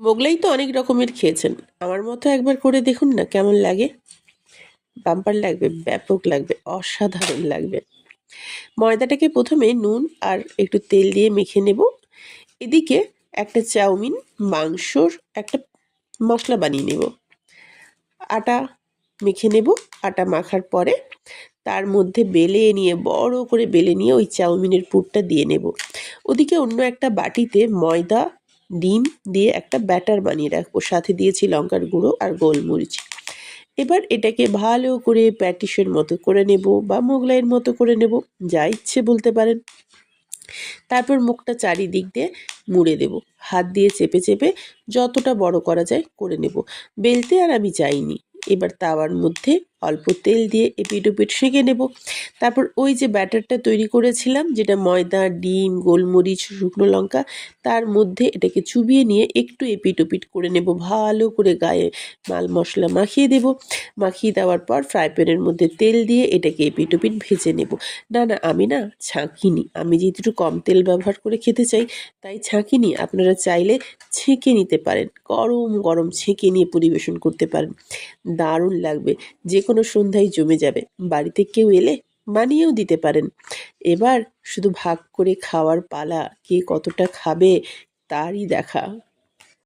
মোগলাই তো অনেক রকমের খেয়েছেন। আমার মতো একবার করে দেখুন না কেমন লাগে। বাম্পার লাগবে, ব্যাপক লাগবে, অসাধারণ লাগবে। ময়দাটাকে প্রথমে নুন আর একটু তেল দিয়ে মেখে নেব। এদিকে একটা চাউমিন, মাংসর একটা মশলা বানিয়ে নেব। আটা মেখে নেব, আটা মাখার পরে তার মধ্যে বেলে নিয়ে, বড় করে বেলে নিয়ে ওই চাউমিনের পুরটা দিয়ে নেব। ওদিকে অন্য একটা বাটিতে ময়দা ডিম দিয়ে একটা ব্যাটার বানিয়ে রাখব। সাথে দিয়েছি লঙ্কার গুঁড়ো আর গোলমরিচ। এবার এটাকে ভালো করে প্যাটিসের মতো করে নেব বা মোগলাইয়ের মতো করে নেব, যা ইচ্ছে বলতে পারেন। তারপর মুখটা চারিদিক দিয়ে মুড়ে দেব। হাত দিয়ে চেপে চেপে যতটা বড় করা যায় করে নেব। বেলতে আর আমি চাইনি এবার তাওয়ার মধ্যে অল্প তেল দিয়ে এপিট ওপিট সেঁকে নেব। তারপর ওই যে ব্যাটারটা তৈরি করেছিলাম, যেটা ময়দা, ডিম, গোলমরিচ, শুকনো লঙ্কা, তার মধ্যে এটাকে চুবিয়ে নিয়ে একটু এপিট ওপিট করে নেব। ভালো করে গায়ে মাল মশলা মাখিয়ে দেব। মাখিয়ে দেওয়ার পর ফ্রাই প্যানের মধ্যে তেল দিয়ে এটাকে এপিট ওপিট ভেজে নেব। না না, আমি না ছাঁকিনি। আমি যেহেতু একটু কম তেল ব্যবহার করে খেতে চাই, তাই ছাঁকিনি। আপনারা চাইলে ছেঁকে নিতে পারেন। গরম গরম ছেঁকে নিয়ে পরিবেশন করতে পারেন। দারুণ লাগবে। যে কোনো সন্ধ্যায় জমে যাবে। বাড়িতে কেউ এলে বানিয়েও দিতে পারেন। এবার শুধু ভাগ করে খাওয়ার পালা, কে কতটা খাবে, তারই দেখা।